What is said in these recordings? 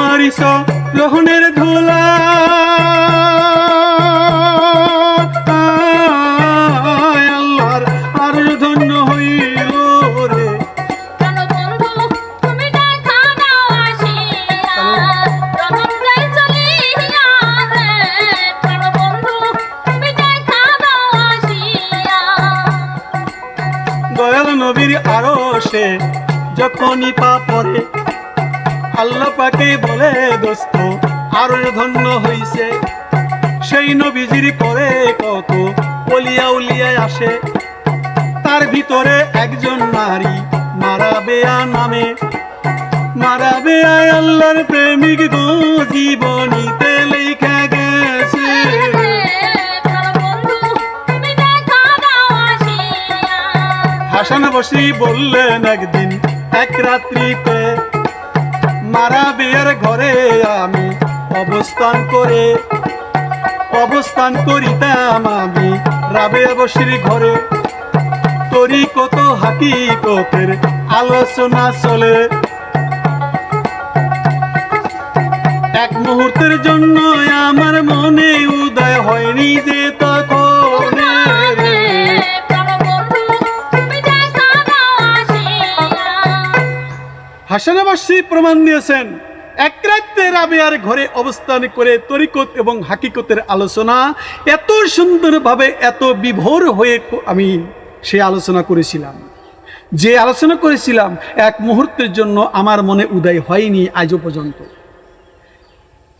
তোমারই লোহনের ধুলা। পাকে বলে, দোস্ত আরও ধন্য হইছে। সেই নবীজির পরে কত অলিয়া উলিয়ায় আসে। তার ভিতরে একজন নারী মারা বেয়া নামে। মারা বেয়ায় আল্লাহর প্রেমিক গো, জীবনীতে লেখা গেছে। হাসান বসি বললেন একদিন, এক রাত্রিতে মারা বিয়ের ঘরে আমি অবস্থান করে, অবস্থান করিতাম আমি রাবে বসির ঘরে। তরি কত হাকিকতের আলোচনা চলে। এক মুহূর্তের জন্য আমার মনে উদয় হয়নি যে তখন হাসানাবাসী প্রমাণ দিয়েছেন, এক রাত্রে রাবিয়ার ঘরে অবস্থান করে তরিকত এবং হাকিকতের আলোচনা এত সুন্দরভাবে, এত বিভোর হয়ে আমি সে আলোচনা করেছিলাম। যে আলোচনা করেছিলাম, এক মুহূর্তের জন্য আমার মনে উদয় হয়নি আজও পর্যন্ত।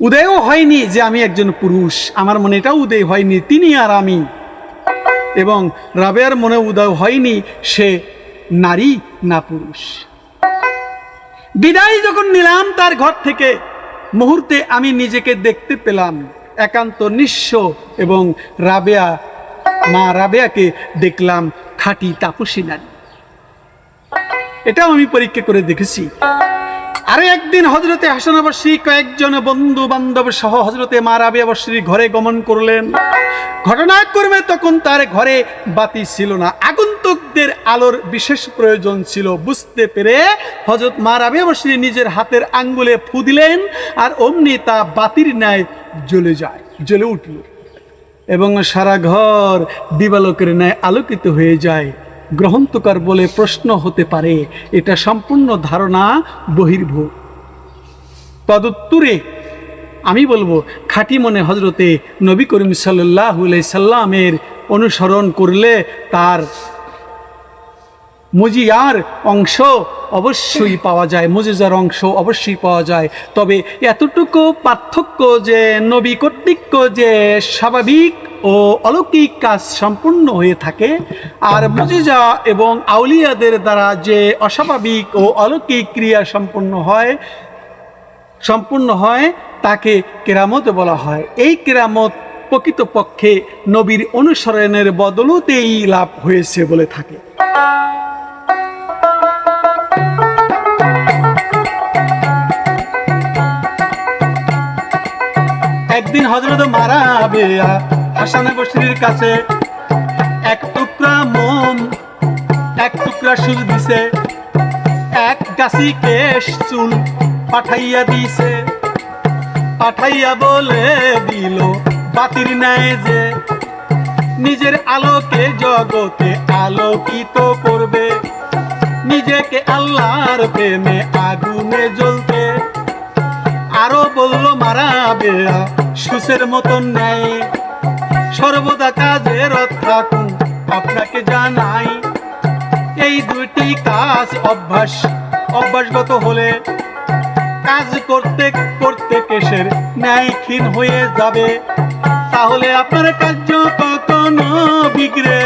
উদয়ও হয়নি যে আমি একজন পুরুষ, আমার মনে এটাও উদয় হয়নি, তিনি আর আমি। এবং রাবেয়ার মনে উদয় হয়নি সে নারী না পুরুষ। বিদায় যখন নিলাম তার ঘর থেকে, মুহূর্তে আমি নিজেকে দেখতে পেলাম একান্ত নিঃস্ব এবং রাবেয়া, মা রাবেয়াকে দেখলাম খাটি তাপসী নারী। এটাও আমি পরীক্ষা করে দেখেছি। আরে একদিন হজরতে হাসান হাসানাবাসী কয়েকজন বন্ধু বান্ধব সহ হজরতে মা রাবিয়াবাসীর ঘরে গমন করলেন। ঘটনাক্রমে তখন তার ঘরে বাতি ছিল না। আগন্তুকদের আলোর বিশেষ প্রয়োজন ছিল। বুঝতে পেরে হজরত মা রাবিয়াবাসী নিজের হাতের আঙ্গুলে ফু দিলেন আর অমনি তা বাতির ন্যায় জ্বলে যায়, জ্বলে উঠল এবং সারা ঘর দিবালকের ন্যায় আলোকিত হয়ে যায়। গ্রহন্তকার বলে প্রশ্ন হতে পারে। এটা সম্পূর্ণ ধারণা বহির্ভূত। তদুত্তরে আমি বলব, খাঁটি মনে হজরতে নবী করিম সাল্লাহ সাল্লামের অনুসরণ করলে তার মুজিয়ার অংশ অবশ্যই পাওয়া যায়, মুজিজার অংশ অবশ্যই পাওয়া যায়। তবে এতটুকু পার্থক্য যে নবী কর্তৃক যে স্বাভাবিক ও অলৌকিক কাজ সম্পূর্ণ হয়ে থাকে। আর মুজিজা এবং আউলিয়াদের দ্বারা যে অস্বাভাবিক ও অলৌকিক ক্রিয়া সম্পূর্ণ হয় সম্পূর্ণ হয়, তাকে কেরামত বলা হয়। এই কেরামত প্রকৃতপক্ষে নবীর অনুসরণের বদলতেই লাভ হয়েছে বলে থাকে। একদিন হজরত মারা বেয়া হাসান বসরির কাছে এক টুকরা মোম, এক টুকরা সুল দিছে, এক গাছি কেশ চুল পাঠাইয়া দিছে। পাঠাইয়া বলে দিল, বাতির নাই যে নিজের আলোকে জগতে আলোকিত করবে, নিজেকে আল্লাহর প্রেমে আগুনে জ্বলতে। আরও বলল, মারা বেয়া, সুসের মতন নেয় সর্বদা কাজে রথ থাকুন, আপনাকে জানাই। এই দুইটি কাজ অভ্যাস, অভ্যাসগত হলে কাজ করতে করতে কেশের ন্যায় ক্ষীণ হয়ে যাবে। তাহলে আপনার কার্য কখনো বিগড়ে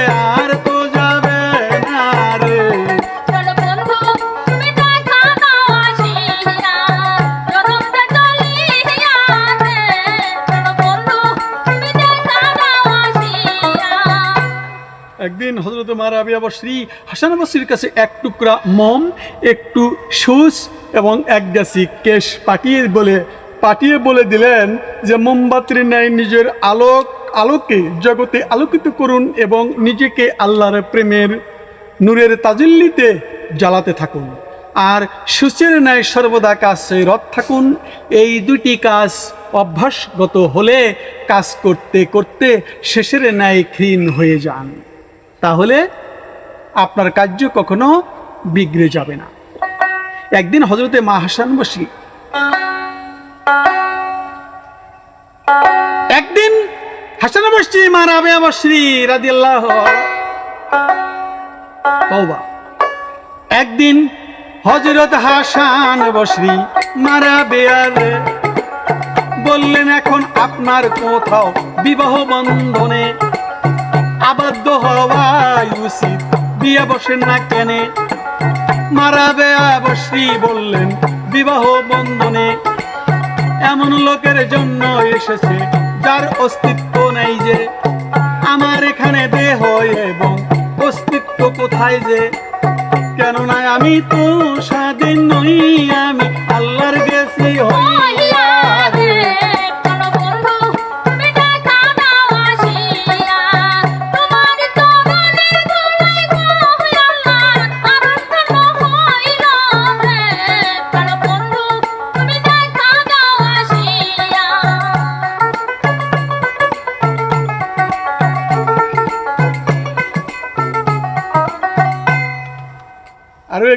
একদিন হজরত মারাবিয়া শ্রী হাসান বসির কাছে এক টুকরা মম, একটু সুস এবং এক গাছি কেশ পাঠিয়ে বলে পাঠিয়ে বলে দিলেন যে মোমবাতির ন্যায় নিজের আলোক, আলোকে, জগতে আলোকিত করুন এবং নিজেকে আল্লাহর প্রেমের নূরের তাজিল্লিতে জ্বালাতে থাকুন। আর সুচের ন্যায় সর্বদা কাছে রথ থাকুন। এই দুটি কাজ অভ্যাসগত হলে কাজ করতে করতে শেষের ন্যায় ক্ষীণ হয়ে যান। তাহলে আপনার কার্য কখনো বিগড়ে যাবে না। একদিন হজরতে মা হাসান বসি। একদিন হাসান বসছি মা রাবেয়া বসরি রাদিয়াল্লাহ তওবা। একদিন হজরত হাসান বসরি মারা বেয়ার বললেন, এখন আপনার কোথাও বিবাহ বন্ধনে আবদ্ধ হওয়া উচিত বিয়ে বসেন না কেনে? মারা বেয়া বললেন, বিবাহ বন্ধনে। এমন লোকের জন্য এসেছে, যার অস্তিত্ব নেই যে। আমার এখানে দেহ এবং অস্তিত্ব কোথায় যে? কেননা আমি তো স্বাধীন নই, আমি আল্লাহর গেছি হইয়া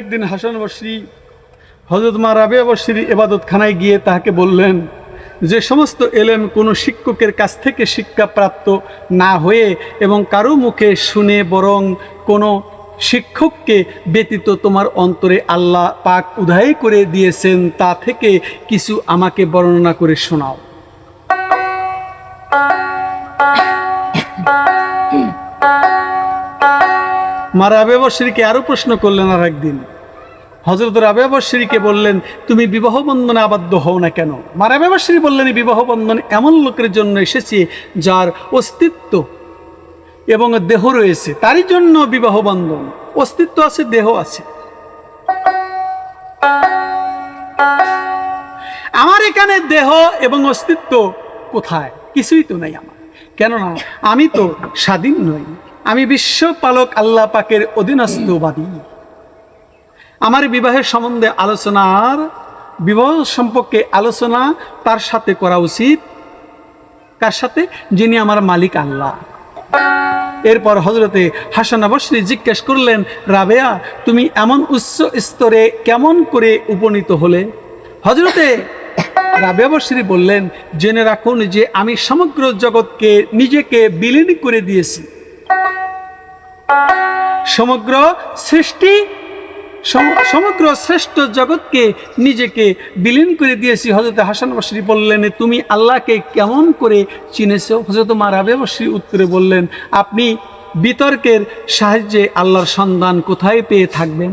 একদিন হাসান বসরি হজরত মা রাবিয়া বসরি এবাদতখানায় গিয়ে তাহাকে বললেন, যে সমস্ত এলেম কোনো শিক্ষকের কাছ থেকে শিক্ষাপ্রাপ্ত না হয়ে এবং কারও মুখে শুনে বরং কোনো শিক্ষককে ব্যতীত তোমার অন্তরে আল্লাহ পাক উদয় করে দিয়েছেন, তা থেকে কিছু আমাকে বর্ণনা করে শোনাও। মা রাবিয়া বসরিকে আরও প্রশ্ন করলেন আর একদিন হজরত রাবিয়া বসরিকে বললেন, তুমি বিবাহ বন্ধনে আবদ্ধ হও না কেন? মা বসরি বললেন বিবাহ বন্ধন এমন লোকের জন্য এসেছে যার অস্তিত্ব এবং দেহ রয়েছে। তারই জন্য বিবাহ বন্ধন। অস্তিত্ব আছে, দেহ আছে। আমার এখানে দেহ এবং অস্তিত্ব কোথায়? কিছুই তো নাই আমার। কেননা আমি তো স্বাধীন নই। আমি বিশ্বপালক আল্লাহ পাকের অধীনস্থবাদী আমার বিবাহের সম্বন্ধে আলোচনার, বিবাহ সম্পর্কে আলোচনা তার সাথে করা উচিত। কার সাথে? যিনি আমার মালিক আল্লাহ। এরপর হজরতে হাসান বসরি জিজ্ঞেস করলেন, রাবেয়া, তুমি এমন উচ্চ স্তরে কেমন করে উপনীত হলে? হজরতে রাবেয়া বসরি বললেন, জেনে রাখুন যে আমি সমগ্র জগৎকে নিজেকে বিলীন করে দিয়েছি। সমগ্র সৃষ্টি সমগ্র শ্রেষ্ঠ জগৎকে নিজেকে বিলীন করে দিয়েছি। হজরত হাসান বসরি বললেন, তুমি আল্লাহকে কেমন করে চিনেছো? হজরত মা রাবে বসরি উত্তরে বললেন, আপনি বিতর্কের সাহায্যে আল্লাহর সন্ধান কোথায় পেয়ে থাকবেন?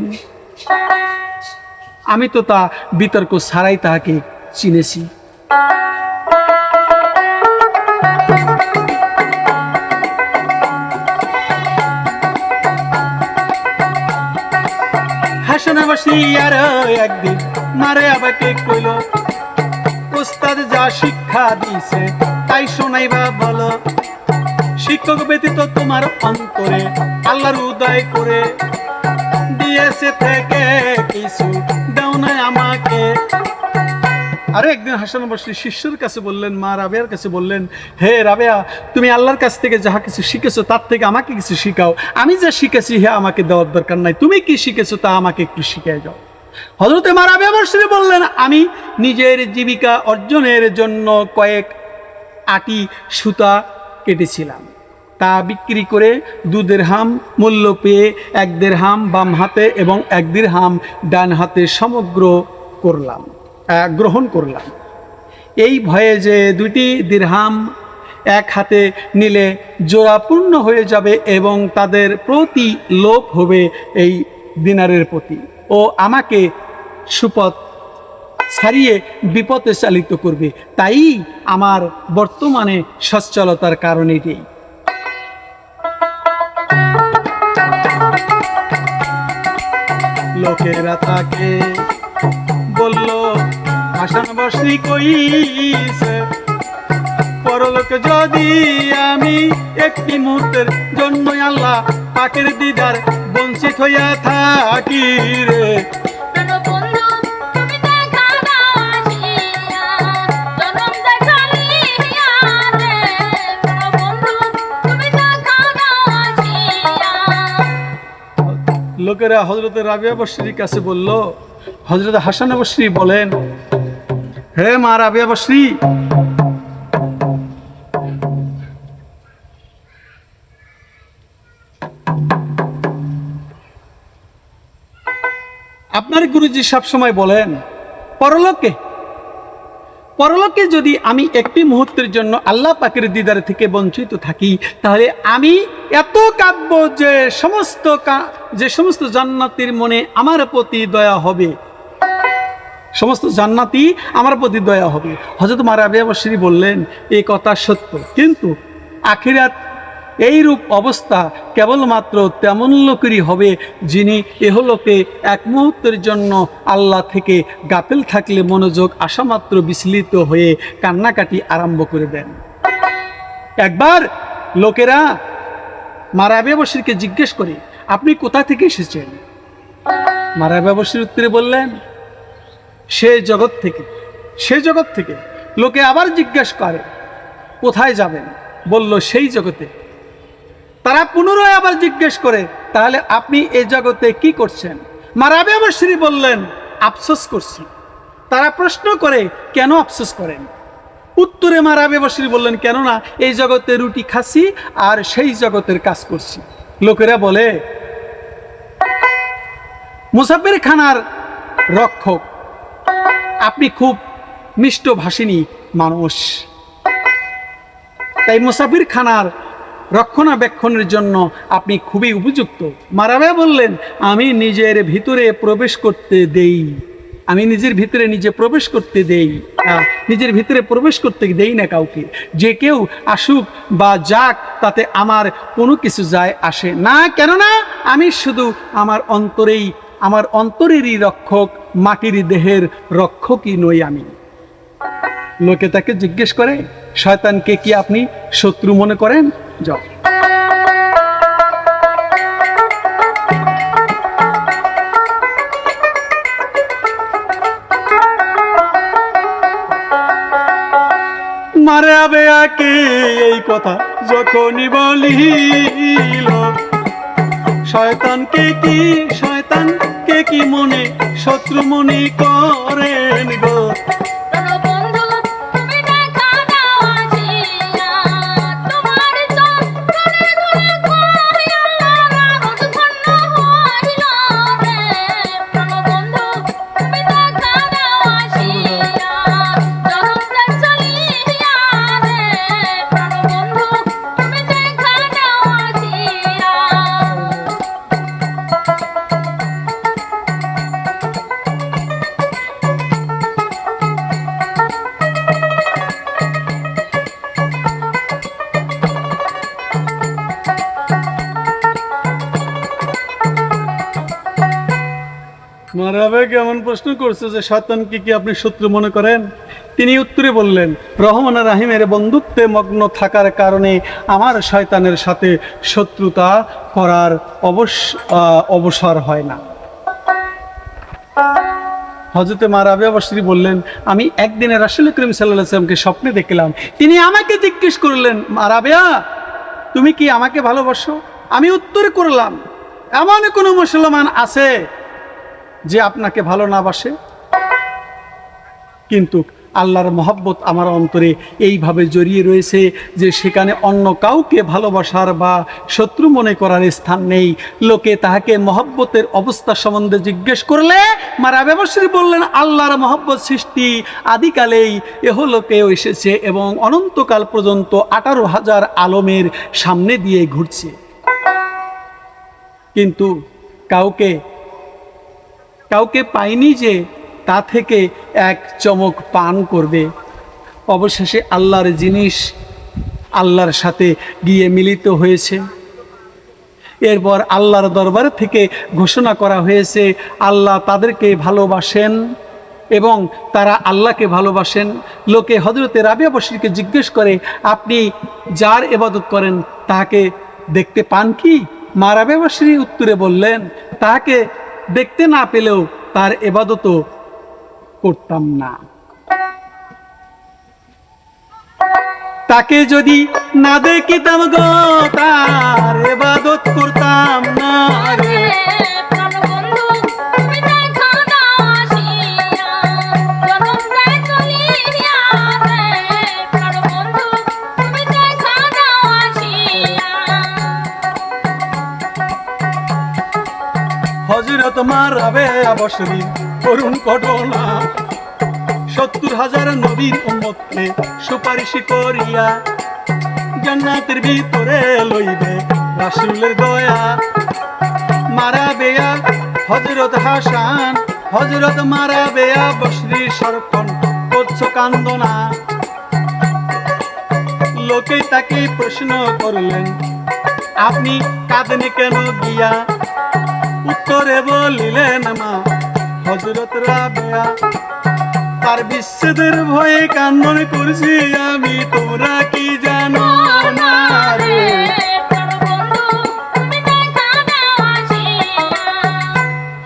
আমি তো তা বিতর্ক ছাড়াই তাহাকে চিনেছি। হাসান বসি আর একদিন, মারে আবাকে কইল উস্তাদ যা শিক্ষা দিছে, তাই শোনাইবা বলো। শিক্ষক ব্যতীত তোমার অন্তরে আল্লাহর উদয় করে দিয়েছে থেকে কিছু, দেও না আমাকে। আরও একদিন হাসান বসরি শিষ্যর কাছে বললেন, মা রাবেয়ার কাছে বললেন, হে রাবেয়া, তুমি আল্লাহর কাছ থেকে যাহা কিছু শিখেছো, তার থেকে আমাকে কিছু শিখাও। আমি যা শিখেছি হে আমাকে দেওয়ার দরকার নাই। তুমি কি শিখেছো, তা আমাকে একটু শিখিয়ে যাও হজরতে মা রাবেয়া বসরি বললেন, আমি নিজের জীবিকা অর্জনের জন্য কয়েক আটি সুতা কেটেছিলাম। তা বিক্রি করে দুধের হাম মূল্য পেয়ে এক হাম বাম হাতে এবং এক হাম ডান হাতে সমগ্র করলাম। গ্রহণ করলাম। এই ভয়ে যে দুটি দিরহাম এক হাতে নিলে জোড়াপূর্ণ হয়ে যাবে এবং তাদের প্রতি লোভ হবে এই দিনারের প্রতি। ও আমাকে সুপথ ছাড়িয়ে বিপদে চালিত করবে। তাই আমার বর্তমানে সচ্ছলতার কারণ এটাই লোকেরা তাকে বলল হাসান বসি কইছে। পরলোক যদি আমি একটি মুহূর্তের জন্য আল্লাহ পাখির দিদার বঞ্চিত হইয়া থাকি রে। লোকেরা হজরতের রাবিয়া বশ্রীর কাছে বলল হজরত হাসান বশ্রী বলেন হে মা রাবিয়া আপনার গুরুজি সবসময় বলেন, পরলোকে পরলোকে যদি আমি একটি মুহূর্তের জন্য আল্লাহ পাকের দিদার থেকে বঞ্চিত থাকি, তাহলে আমি এত কাব্য যে সমস্ত যে সমস্ত জান্নাতির মনে আমার প্রতি দয়া হবে। সমস্ত জান্নাতি আমার প্রতি দয়া হবে। হজরত মারাবিয়া বসরি বললেন এই কথা সত্য। কিন্তু আখিরাত এইরূপ অবস্থা কেবলমাত্র তেমন লোকেরই হবে যিনি এহলোকে এক মুহূর্তের জন্য আল্লাহ থেকে গাফেল থাকলে মনোযোগ আসামাত্র বিচলিত হয়ে কান্নাকাটি আরম্ভ করে দেন। একবার লোকেরা মারাবিয়া বসরিকে জিজ্ঞেস করে, আপনি কোথা থেকে এসেছেন? মারাবিয়া বসরির উত্তরে বললেন সে জগৎ থেকে, সে জগৎ থেকে লোকে আবার জিজ্ঞেস করে, কোথায় যাবেন? বলল, সেই জগতে। তারা পুনরায় আবার জিজ্ঞেস করে, তাহলে আপনি এ জগতে কি করছেন? মারাবে অবশ্যই বললেন, আফসোস করছি। তারা প্রশ্ন করে, কেন আফসোস করেন? উত্তরে মারাবে বসরি বললেন, কেননা এই জগতে রুটি খাচ্ছি আর সেই জগতের কাজ করছি। লোকেরা বলে মুসাফির খানার রক্ষক আপনি খুব মিষ্ট ভাষিনী মানুষ। তাই মুসাফির খানার রক্ষণাবেক্ষণের জন্য আপনি খুবই উপযুক্ত। মারাবে বললেন, আমি নিজের ভিতরে প্রবেশ করতে দেই। আমি নিজের ভিতরে নিজে প্রবেশ করতে দেই। নিজের ভিতরে প্রবেশ করতে দেই না কাউকে। যে কেউ আসুক বা যাক, তাতে আমার কোনো কিছু যায় আসে না। কেননা, আমি শুধু আমার অন্তরেই, আমার অন্তরেরই রক্ষক মাটির দেহের রক্ষকই নই আমি। লোকে তাকে জিজ্ঞেস করে শয়তানকে কি আপনি? শত্রু মনে করেন? যাও। মারে আকে এই কথা যখনই বলিল শয়তানকে কি কি মনে শত্রু মনে করেন গো? প্রশ্ন করছে যে শয়তানকে কি আপনি শত্রু মনে করেন? তিনি উত্তরে বললেন, রহমান রাহিমের বন্ধুত্বে মগ্ন থাকার কারণে আমার শয়তানের সাথে শত্রুতা করার অবস অবসর হয় না। হজরতে মা রাবিয়া বসরি বললেন, আমি একদিনে রাসুল করিম সাল্লাহ সাল্লামকে স্বপ্নে দেখলাম। তিনি আমাকে জিজ্ঞেস করলেন, মা রাবিয়া, তুমি কি আমাকে ভালোবাসো? আমি উত্তর করলাম, এমন কোনো মুসলমান আছে যে আপনাকে ভালো না বাসে। কিন্তু আল্লাহর মহব্বত আমার অন্তরে এইভাবে জড়িয়ে রয়েছে যে সেখানে অন্য কাউকে ভালোবাসার বা শত্রু মনে করার স্থান নেই। লোকে তাহাকে মহব্বতের অবস্থা সম্বন্ধে জিজ্ঞেস করলে মারা ব্যবসায়ী বললেন, আল্লাহর মহব্বত সৃষ্টি আদিকালেই এহ এহলোকেও এসেছে এবং অনন্তকাল পর্যন্ত আঠারো হাজার আলমের সামনে দিয়ে ঘুরছে। কিন্তু কাউকে কাউকে পাইনি যে তা থেকে এক চমক পান করবে। অবশেষে আল্লাহর জিনিস আল্লাহর সাথে গিয়ে মিলিত হয়েছে। এরপর আল্লাহর দরবার থেকে ঘোষণা করা হয়েছে, আল্লাহ তাদেরকে ভালোবাসেন এবং তারা আল্লাহকে ভালোবাসেন। লোকে হজরতে রাবিয়া বশিরকে জিজ্ঞেস করে, আপনি যার এবাদত করেন তাকে দেখতে পান কি? মা রাবিয়া বশির উত্তরে বললেন, তাকে দেখতে না পেলেও তার এবাদত করতাম না। তাকে যদি না দেখিতাম গো, তার এবাদত করতাম না রে। বসরি করুণ ঘটনা সত্তর হাজার নবীর উম্মতকে সুপারিশ করিয়া জান্নাতের ভিতরে লইবে রাসূলের দয়া। মারা বেয়া হজরত হাসান হজরত মারা বেয়া বসরি সরকন করছ কান্দনা। লোকে তাকে প্রশ্ন করলেন, আপনি কাঁদেন কেন গিয়া? উত্তরে বলিলেন মা হজরত রাবেয়া, তার বিচ্ছেদের ভয়ে কান্দন করছি আমি, তোমরা কি জানো না রে?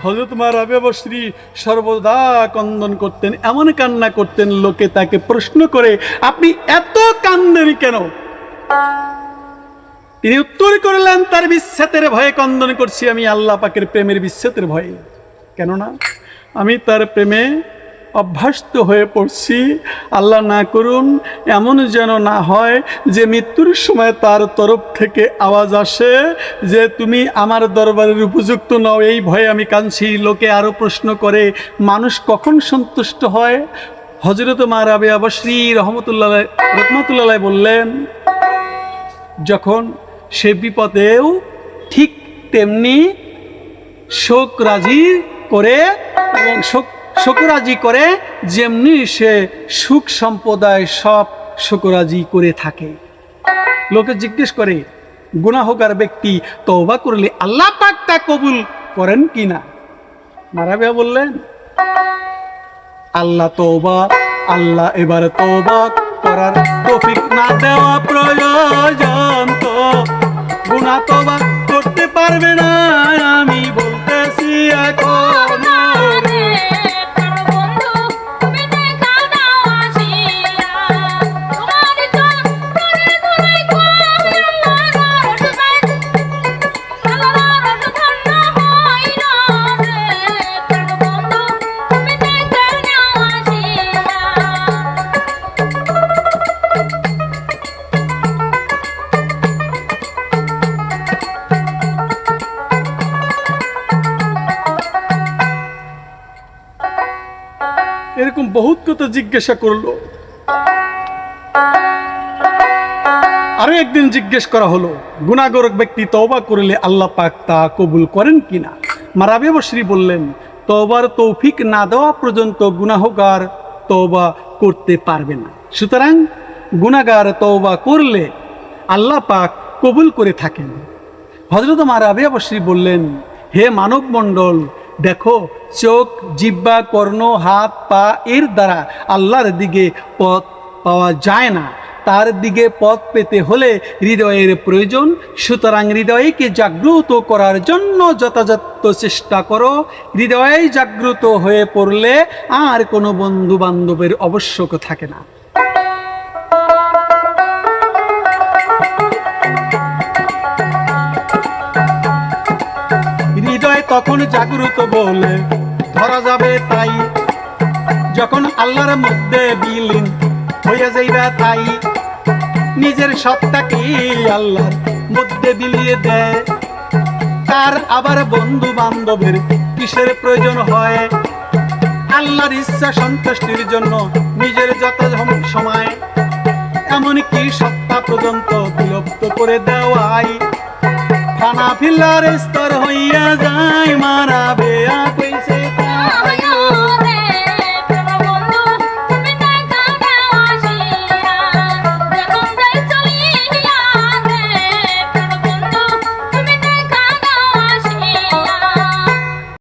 হজরত মা রাবেয়া বশ্রী সর্বদা কন্দন করতেন, এমন কান্না করতেন, লোকে তাকে প্রশ্ন করে, আপনি এত কান্দেন কেন? তিনি উত্তর করলেন, তার বিচ্ছেদের ভয়ে কন্দন করছি আমি আল্লাহ পাকের প্রেমের বিচ্ছেদের ভয়ে। কেননা আমি তার প্রেমে অভ্যস্ত হয়ে পড়ছি। আল্লাহ না করুন, এমন যেন না হয় যে মৃত্যুর সময় তার তরফ থেকে আওয়াজ আসে যে, তুমি আমার দরবারের উপযুক্ত নও, এই ভয়ে আমি কাঁদছি। লোকে আরও প্রশ্ন করে, মানুষ কখন সন্তুষ্ট হয়? হজরত মা রাবে আবাশ্রী রহমতুল্লাহ রহমতুল্লাহ বললেন, যখন সে বিপদেও ঠিক তেমনি শোক রাজি করে এবং শোক শোকরাজি করে, যেমনি সে সুখ সম্প্রদায় সব শোকরাজি করে থাকে। লোকে জিজ্ঞেস করে, গুনাহগার ব্যক্তি তওবা করলে আল্লাহ পাক তা কবুল করেন কি না? মারাবিয়া বললেন, আল্লাহ তওবা, আল্লাহ এবার তওবা করার তৌফিক না দেওয়া প্রয়োজন তো। তওবা করতে পারবে না আমি বলতেছি এখন। বহুত কথা জিজ্ঞাসা করল। আরও একদিন জিজ্ঞেস করা হলো, গুণাগরক ব্যক্তি তওবা করলে আল্লাহ পাক তা কবুল করেন কিনা? মারাবে বশ্রী বললেন, তওবার তৌফিক না দেওয়া পর্যন্ত গুনাহগার তওবা করতে পারবে না। সুতরাং গুনাহগার তওবা করলে আল্লাহ পাক কবুল করে থাকেন। হজরত মা রাবিয়া বশ্রী বললেন, হে মানব মণ্ডল দেখো, চোখ জিব্বা কর্ণ, হাত, পা, এর দ্বারা আল্লাহর দিকে পথ পাওয়া যায় না। তার দিকে পথ পেতে হলে হৃদয়ের প্রয়োজন। সুতরাং হৃদয়কে জাগ্রত করার জন্য যথাযথ চেষ্টা করো। হৃদয়ে জাগ্রত হয়ে পড়লে আর কোনো বন্ধু বান্ধবের আবশ্যক থাকে না। তখন জাগ্রত বলে? ধরা যাবে তাই। যখন আল্লাহর মধ্যে বিলীন হয়ে যাইবা তাই। নিজের সত্তাকে আল্লাহর মধ্যে বিলিয়ে দেয়। তার আবার বন্ধু বান্ধবের কিসের প্রয়োজন হয়? আল্লাহর ইচ্ছা সন্তুষ্টির জন্য নিজের যত সম- সময়। এমনকি সত্তা পর্যন্ত বিলুপ্ত করে দেওয়াই থানা ফিল্লার স্তর হইয়া যায় মারা বেয়া কইছে